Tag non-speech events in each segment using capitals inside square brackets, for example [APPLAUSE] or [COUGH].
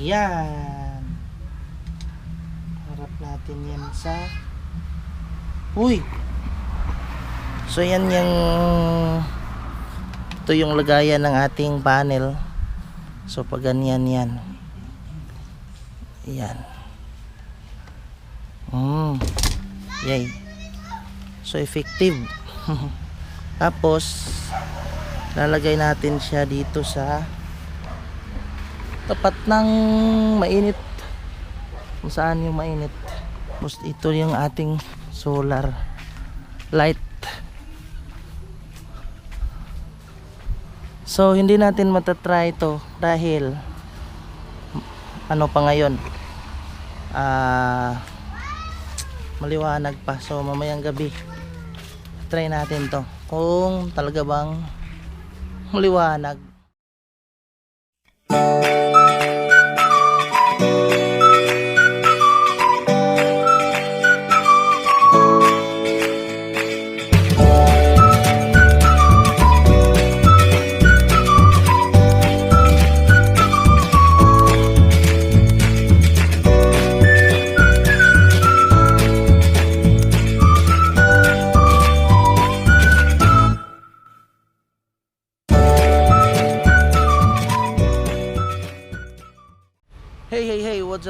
Yan. Harap natin yan sa... Uy! So yan yung... Ito yung lagayan ng ating panel. So pag ganyan yan. Yan. Mm. Yay. So effective. [LAUGHS] Tapos lalagay natin siya dito sa tapat ng mainit. Kung saan yung mainit. Tapos ito yung ating solar light. So hindi natin matatry ito dahil ano pa ngayon ah maliwanag pa so mamayang gabi try natin to kung talaga bang maliwanag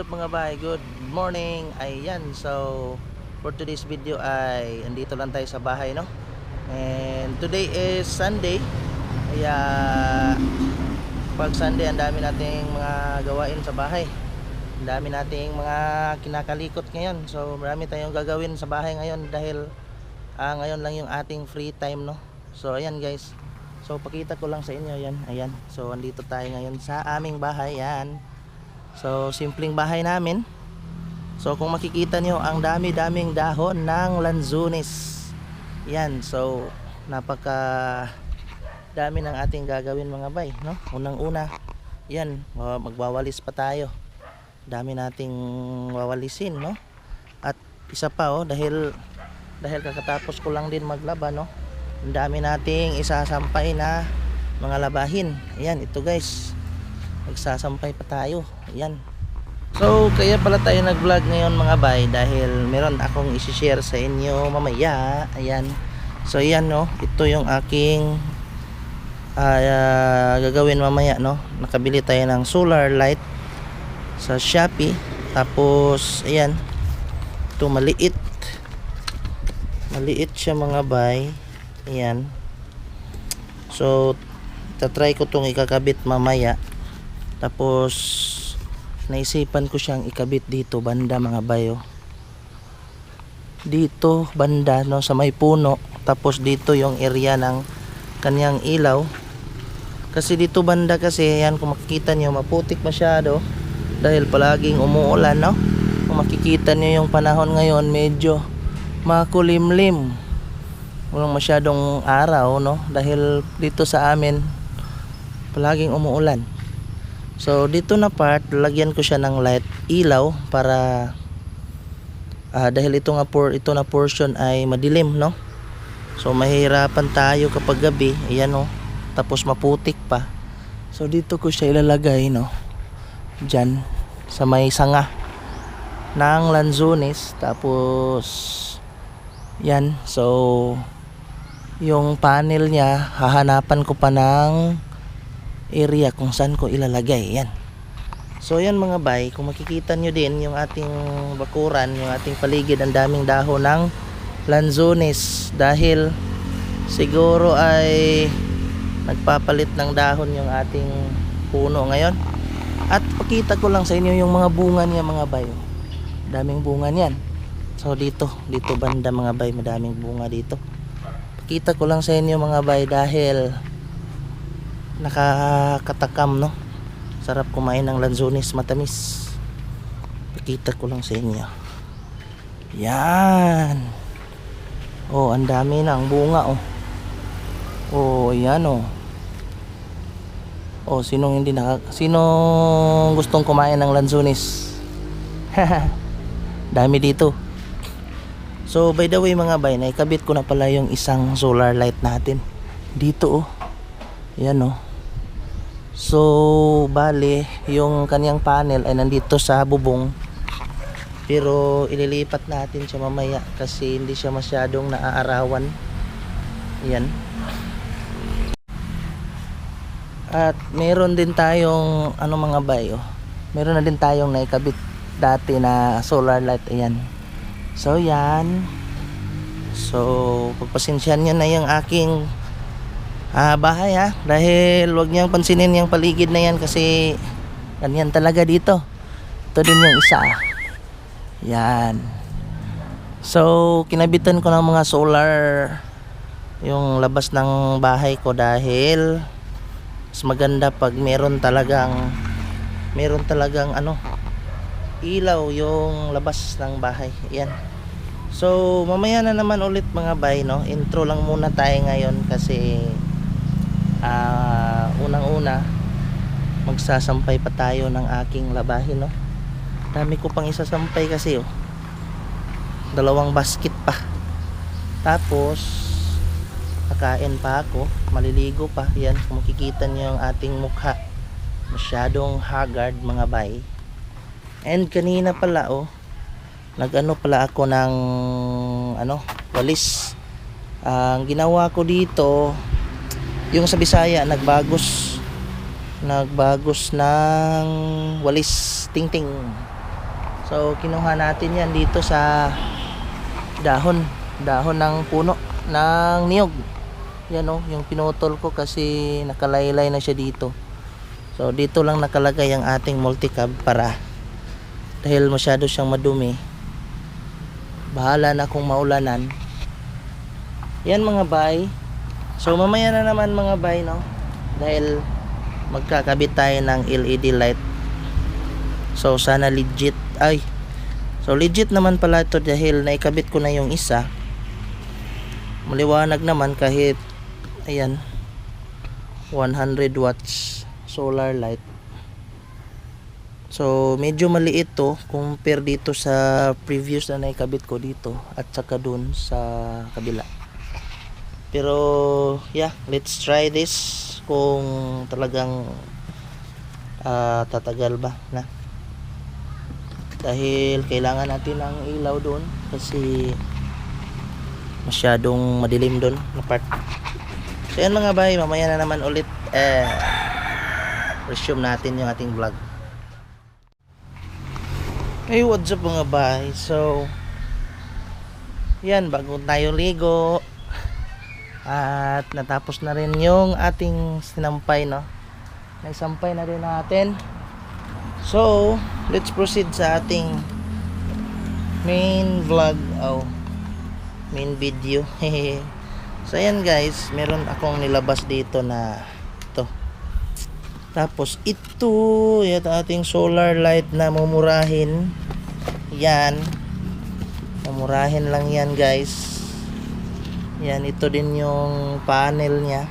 up mga bay? Good morning. Ayan, so for today's video ay andito lang tayo sa bahay, no? And today is Sunday. Kaya pag Sunday ang dami nating mga gawain sa bahay. Ang dami nating mga kinakalikot ngayon. So marami tayong gagawin sa bahay ngayon dahil ah, ngayon lang yung ating free time, no? So ayan guys. So pakita ko lang sa inyo yan. Ayan. So andito tayo ngayon sa aming bahay. Yan. So, simpleng bahay namin. So, kung makikita nyo, ang dami-daming dahon ng lanzunis. Yan. So, napaka dami ng ating gagawin mga bay. No? Unang-una, yan. Magwawalis pa tayo. Dami nating wawalisin. No? At isa pa, oh, dahil dahil kakatapos ko lang din maglaba, no? Ang dami nating isasampay na mga labahin. Ayan, ito guys magsasampay pa tayo. Ayan. So kaya pala tayo nag vlog ngayon mga bay dahil meron akong isi-share sa inyo mamaya. Ayan. So ayan no? Ito yung aking ah, gagawin mamaya no? Nakabili tayo ng solar light sa Shopee. Tapos ayan. Ito maliit. Maliit siya mga bay. Ayan. So tatry ko tong ikakabit mamaya tapos naisipan ko siyang ikabit dito banda mga bayo. Dito banda no sa may puno tapos dito yung area ng kanyang ilaw. Kasi dito banda kasi yan kung makikita niyo maputik masyado dahil palaging umuulan no. Kung makikita niyo yung panahon ngayon medyo makulimlim. Walang masyadong araw no dahil dito sa amin palaging umuulan. So dito na part, lagyan ko siya ng light ilaw para ah, dahil ito nga por ito na portion ay madilim, no? So mahirapan tayo kapag gabi, ayan oh. Tapos maputik pa. So dito ko siya ilalagay, no? Diyan sa may sanga ng lanzones tapos yan so yung panel niya hahanapan ko pa ng area kung saan ko ilalagay yan. So yan mga bay kung makikita nyo din yung ating bakuran yung ating paligid ang daming dahon ng lanzones dahil siguro ay nagpapalit ng dahon yung ating puno ngayon. At pakita ko lang sa inyo yung mga bunga niya mga bay. Daming bunga niyan. So dito dito banda mga bay madaming bunga dito. Pakita ko lang sa inyo mga bay dahil nakakatakam no? Sarap kumain ng lanzones matamis. Pakita ko lang sa inyo. Yan! Oh ang dami na. Ang bunga oh. Oh yan oh. Oh sinong hindi naka sinong gustong kumain ng lanzones? [LAUGHS] Dami dito. So by the way mga bay naikabit ko na pala yung isang solar light natin. Dito oh. Yan oh So, bale, yung kanyang panel ay nandito sa bubong. Pero ililipat natin siya mamaya kasi hindi siya masyadong naaarawan. Yan. At meron din tayong ano mga bayo. Meron na din tayong naikabit dati na solar light ayan. So yan. So pagpasensyahan niyo na yung aking ah, bahay ha dahil wag niyang pansinin yung paligid na yan kasi ganyan talaga dito. Ito din yung isa. Yan. So kinabitan ko ng mga solar yung labas ng bahay ko dahil mas maganda pag meron talagang meron talagang ano ilaw yung labas ng bahay yan so mamaya na naman ulit mga bay no intro lang muna tayo ngayon kasi ah unang una magsasampay pa tayo ng aking labahin no? Dami ko pang isasampay kasi oh. Dalawang basket pa. Tapos kakain pa ako maliligo pa. Yan kung makikita niyo yung ating mukha. Masyadong haggard mga bay. And kanina pala oh nagano pala ako ng ano walis. Ang ginawa ko dito yung sa Bisaya nagbagos nagbagos ng walis tingting so kinuha natin yan dito sa dahon dahon ng puno ng niyog yan o, yung pinutol ko kasi nakalaylay na siya dito. So dito lang nakalagay ang ating multicab para dahil masyado siyang madumi. Bahala na kung maulanan. Yan mga bay. So mamaya na naman mga bay no. Dahil magkakabit tayo ng LED light. So sana legit. Ay. So legit naman pala ito dahil naikabit ko na yung isa. Maliwanag naman kahit ayan 100 watts solar light so medyo maliit to compare dito sa previous na naikabit ko dito at saka dun sa kabila pero yeah let's try this kung talagang ah, tatagal ba na dahil kailangan natin ng ilaw doon kasi masyadong madilim doon na part So yan mga bay, mamaya na naman ulit eh, resume natin yung ating vlog. Hey, what's up mga bay? So, yan, bago tayo ligo. At natapos na rin yung ating sinampay, no? Naisampay na rin natin. So, let's proceed sa ating main vlog. Oh, main video. [LAUGHS] So ayan guys, meron akong nilabas dito na ito. Tapos ito, yung ating solar light na mumurahin. Yan. Mumurahin lang yan guys. Yan, ito din yung panel niya.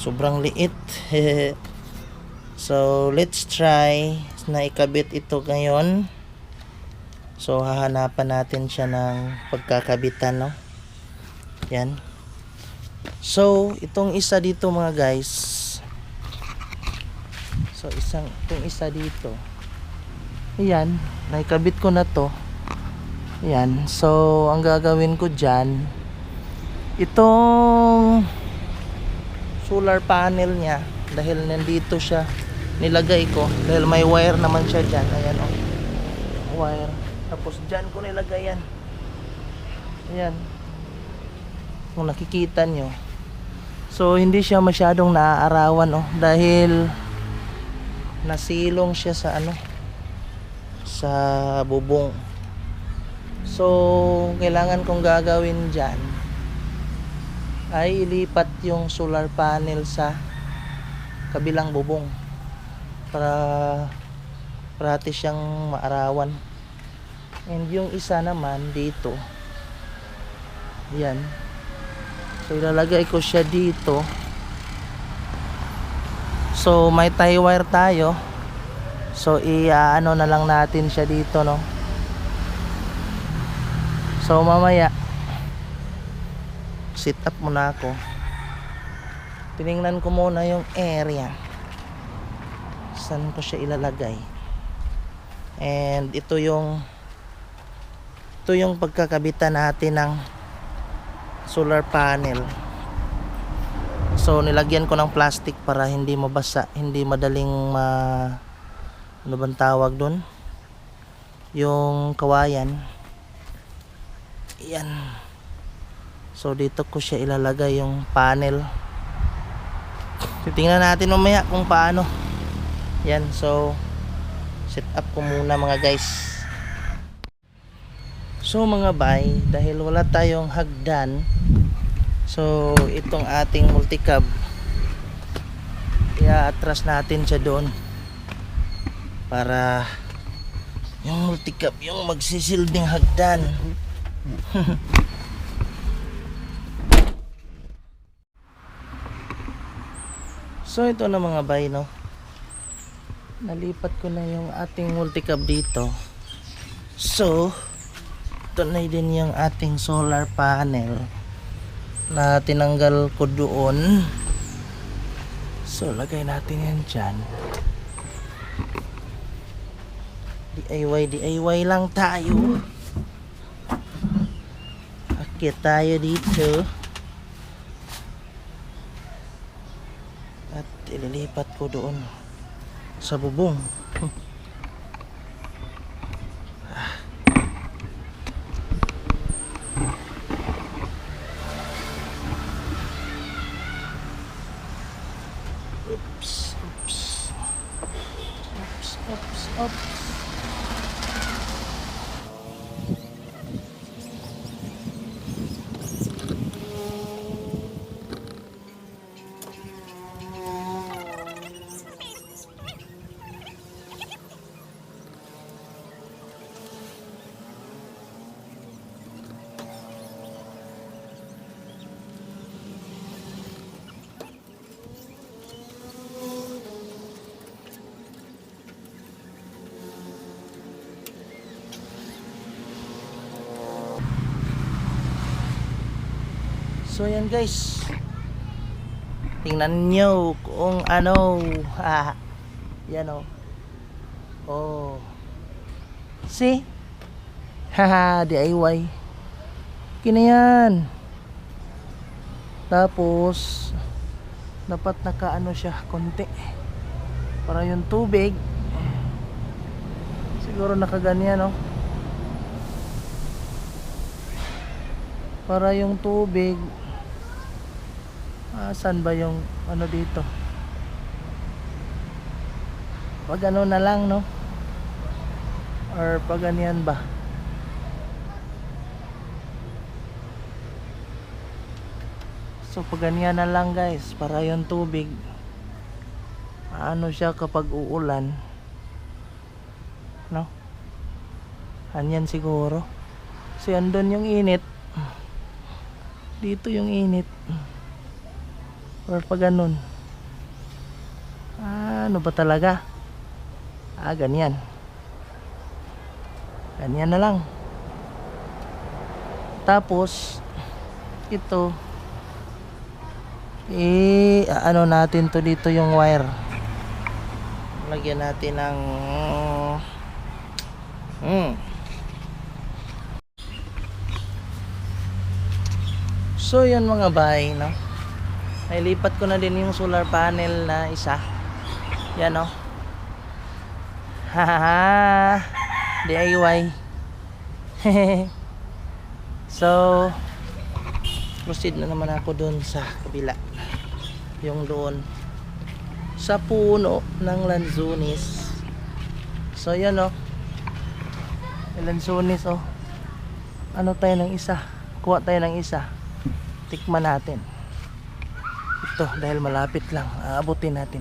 Sobrang liit. [LAUGHS] so, let's try na ikabit ito ngayon. So, hahanapan natin siya ng pagkakabitan, no? Yan. So, itong isa dito mga guys. So, isang, itong isa dito. Ayan. Naikabit ko na to. Ayan. So, ang gagawin ko dyan, itong solar panel niya, dahil nandito siya, nilagay ko. Dahil may wire naman siya dyan. Ayan o. Wire. Tapos dyan ko nilagay yan. Ayan kung nakikita nyo so hindi siya masyadong naaarawan oh dahil nasilong siya sa ano sa bubong so kailangan kong gagawin dyan ay ilipat yung solar panel sa kabilang bubong para practice siyang maarawan and yung isa naman dito yan So ilalagay ko siya dito. So may tie wire tayo. So i-ano na lang natin siya dito no. So mamaya sit up muna ako. Tiningnan ko muna yung area. saan ko siya ilalagay. And ito yung ito yung pagkakabitan natin ng solar panel. So nilagyan ko ng plastic para hindi mabasa hindi madaling ma ano bang tawag doon yung kawayan. Yan so dito ko siya ilalagay yung panel. Titingnan natin mamaya kung paano. Yan so set up ko muna mga guys. So mga bay dahil wala tayong hagdan so itong ating multicab i-atras natin siya doon para yung multicab yung magsisilding hagdan [LAUGHS] so ito na mga bay no? Nalipat ko na yung ating multicab dito. So ito na din yung ating solar panel na tinanggal ko doon. So lagay natin yan dyan. DIY DIY lang tayo. Akit tayo dito at ililipat ko doon sa bubong So yan guys. Tingnan nyo kung ano. Ah, [LAUGHS] yan o. Oh. See? [LAUGHS] Haha, DIY. Kina. Tapos, dapat nakaano siya, konti. Para yung tubig, siguro nakaganyan, no? Para yung tubig, ah, saan ba yung ano dito? Pag ano na lang, no? Or pag ganyan ba? So pag ganyan na lang guys, para yung tubig ano siya kapag uulan. No? Anyan siguro. Kasi andun yung init. Dito yung init. Or pag ganun. Ano ba talaga? Ah, ganyan. Ganyan na lang. Tapos, ito, eh, ano natin to dito yung wire. Lagyan natin ng, hmm. So, yun mga bahay, no? Nailipat ko na din yung solar panel na isa. Yan, no? Hahaha. DIY. [LAUGHS] so, proceed na naman ako doon sa kabila. Yung doon sa puno ng lanzunis. So, yan, no? Yung lanzunis, oh. Ano tayo ng isa? Kuha tayo ng isa. Tikman natin. Ito, dahil malapit lang. Aabutin natin.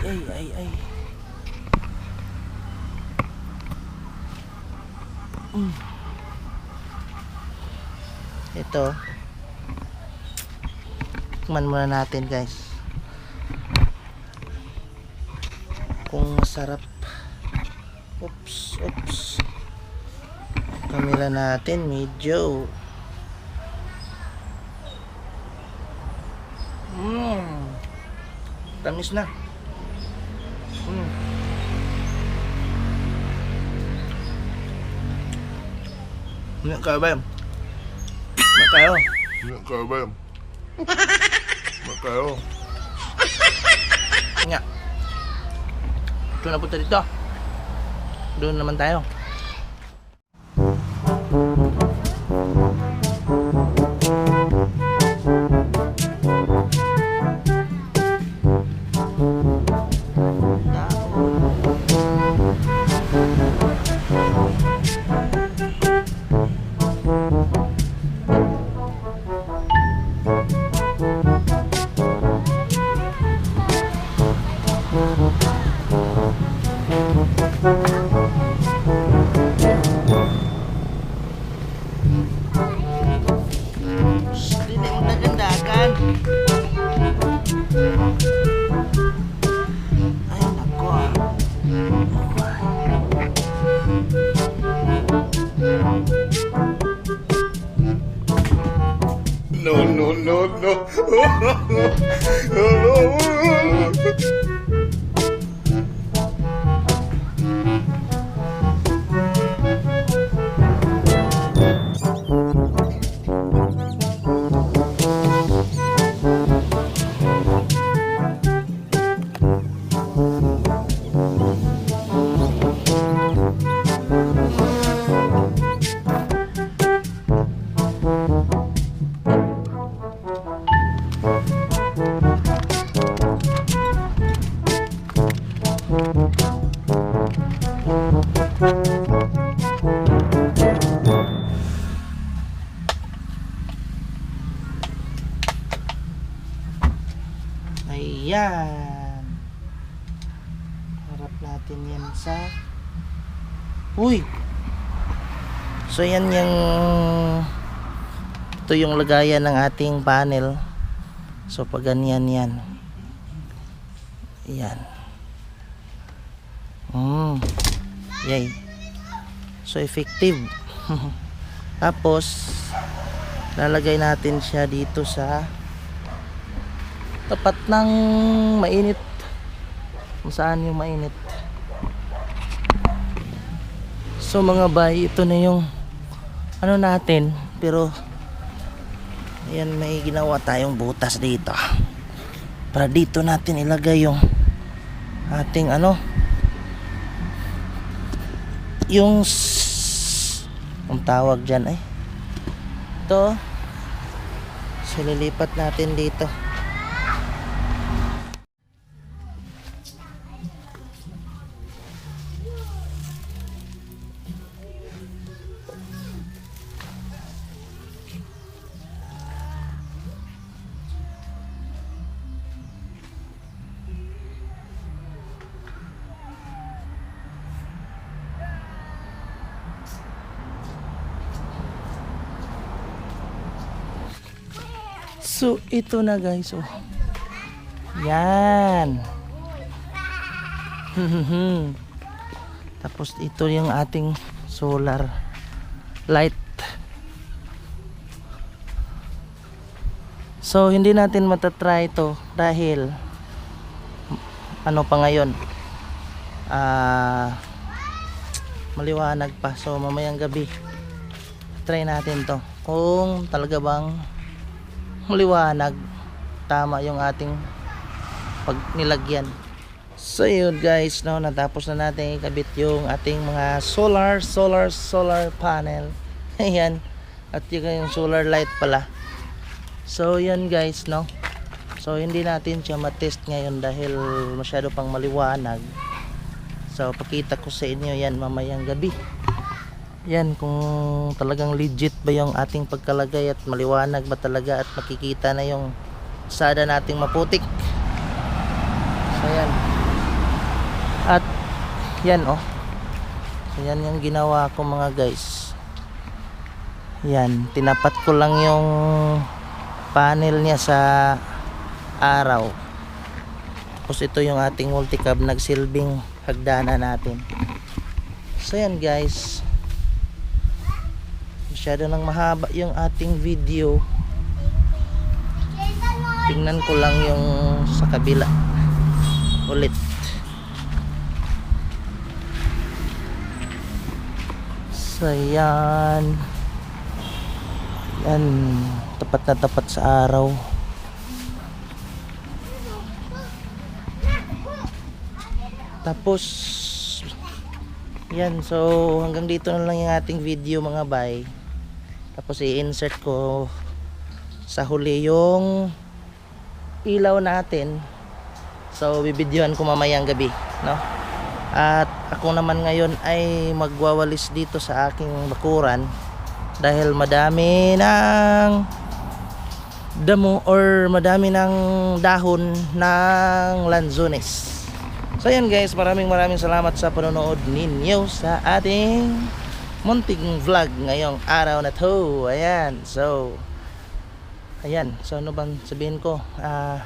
Ay, ay, ay. Mm. Ito. Tikman muna natin guys. Kung masarap. Oops, oops. Kamila natin medyo. Mmm. Tamis na. Mm. Nggak kayo. Ingat kayo ba? Ingat kayo. Nga. Ito na punta dito. Doon naman tayo. Hindi no, oh no, oh no. Oh no, no. Ayan. Harap natin yan sa... Uy! So yan yung... Ito yung lagayan ng ating panel. So pag ganyan yan. Yan. Mm. Yay. So effective. [LAUGHS] Tapos lalagay natin siya dito sa tapat ng mainit. Kung saan yung mainit. So mga bay ito na yung ano natin pero ayan may ginawa tayong butas dito. Para dito natin ilagay yung ating ano yung ang tawag dyan ay ito. So lilipat natin dito So, ito na guys. Oh. Yan. [LAUGHS] Tapos ito yung ating solar light. So, hindi natin matatry ito dahil ano pa ngayon? Ah maliwanag pa. So, mamayang gabi try natin to. Kung talaga bang maliwanag tama yung ating pag nilagyan so yun guys no natapos na natin ikabit yung ating mga solar solar solar panel. [LAUGHS] Ayan. At yung yung solar light pala. So yan guys no. So hindi natin siya matest ngayon dahil masyado pang maliwanag. So pakita ko sa inyo yan mamayang gabi yan kung talagang legit ba yung ating pagkalagay at maliwanag ba talaga at makikita na yung sada nating maputik. So yan. At yan oh. So yan yung ginawa ko mga guys. Yan tinapat ko lang yung panel niya sa araw. Tapos ito yung ating multicab nagsilbing hagdanan natin. So yan guys masyado nang mahaba yung ating video. Tingnan ko lang yung sa kabila. Ulit. So yan. Yan. Tapat na tapat sa araw. Tapos yan. So hanggang dito na lang yung ating video mga bye tapos, i-insert ko sa huli yung ilaw natin. So, bibidyohan ko mamayang gabi. No? At ako naman ngayon ay magwawalis dito sa aking bakuran dahil madami ng damo or madami ng dahon ng lanzones. So yan guys, maraming maraming salamat sa panonood ninyo sa ating munting vlog ngayong araw na to. Ayan, so ayan, so ano bang sabihin ko? Ah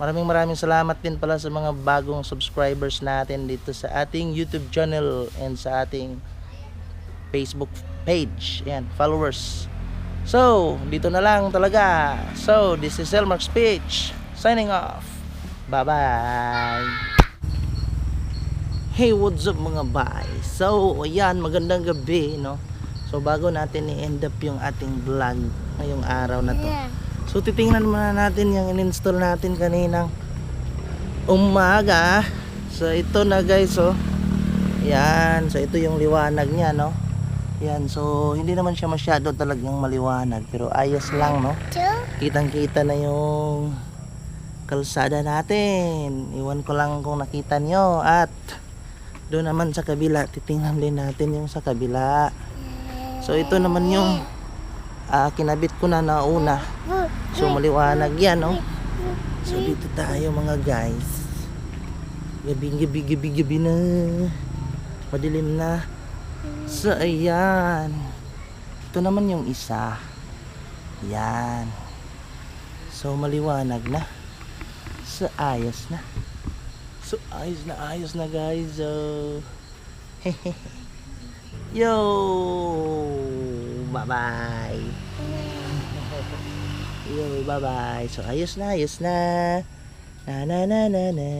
Maraming maraming salamat din pala sa mga bagong subscribers natin dito sa ating YouTube channel and sa ating Facebook page. Ayan, followers. So, dito na lang talaga. So, this is Elmark Speech. Signing off. Bye-bye. Hey, what's up mga bay? So, ayan, magandang gabi, no? So, bago natin i-end up yung ating vlog ngayong araw na to. So titingnan muna natin yung in-install natin kaninang umaga. So ito na guys oh. Yan, so ito yung liwanag niya no. Yan, so hindi naman siya masyado talagang maliwanag pero ayos lang no. Kitang-kita na yung kalsada natin. Iwan ko lang kung nakita nyo at doon naman sa kabila, titingnan din natin yung sa kabila. So ito naman yung ah, kinabit ko na nauna. So maliwanag yan, no? So dito tayo mga guys. Gabi, gabi, gabi, gabi na. Madilim na. So ayan. Ito naman yung isa. Yan. So maliwanag na. So ayos na. So ayos na, ayos na guys. So [LAUGHS] Yo! Bye-bye! Yo, bye-bye. So, ayos na, ayos na. Na na na na na.